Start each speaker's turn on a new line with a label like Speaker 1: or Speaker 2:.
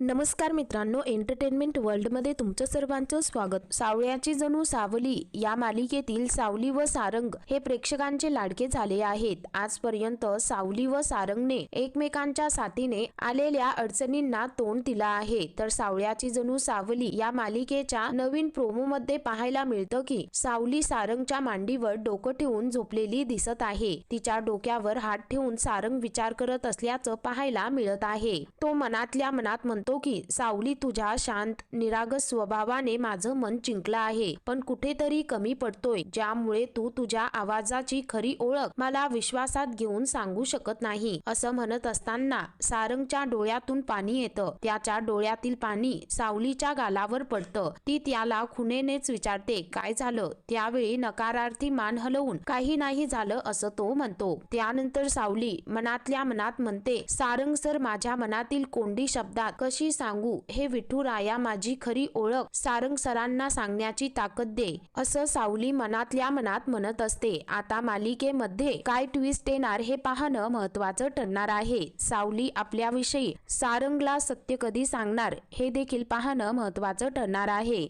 Speaker 1: नमस्कार मित्रांनो एंटरटेनमेंट वर्ल्डमध्ये तुमचं सर्वांचं स्वागत. सावळ्याची जणू सावली या मालिकेतील सावली व सारंग हे प्रेक्षकांचे लाडके झाले आहेत. आजपर्यंत सावली व सारंगने एकमेकांच्या साथीने आलेल्या अडचणींना तोंड दिला आहे. तर सावळ्याची जणू सावली या मालिकेच्या नवीन प्रोमो मध्ये पाहायला मिळतं की सावली सारंगच्या मांडीवर डोकं ठेवून झोपलेली दिसत आहे. तिच्या डोक्यावर हात ठेवून सारंग विचार करत असल्याचं पाहायला मिळत आहे. तो मनातल्या मनात म्हणतो की सावली तुझ्या शांत निरागस स्वभावाने माझं मन जिंकलं आहे. पण कुठेतरी कमी पडतोय ज्यामुळे तू तुझ्या आवाजाची खरी ओळख मला विश्वासात घेऊन सांगू शकत नाही. असं म्हणत असताना सारंगच्या डोळ्यातून पाणी येतं. त्याच्या डोळ्यातील पाणी सावलीच्या गालावर पडतं. ती त्याला खुनेनेच विचारते काय झालं त्यावेळी नकारार्थी मान हलवून काही नाही झालं असं तो म्हणतो. त्यानंतर सावली मनातल्या मनात म्हणते सारंग सर माझ्या मनातील कोंडी शब्दात कशी सांगू? हे विठुराया माझी खरी ओळख सारंग सरांना सांगण्याची ताकद दे असं सावली मनातल्या मनात म्हणत असते. आता मालिकेमध्ये काय ट्विस्ट येणार हे पाहणं महत्वाचं ठरणार आहे. सावली आपल्याविषयी सारंगला सत्य कधी सांगणार हे देखील पाहणं महत्वाचं ठरणार आहे.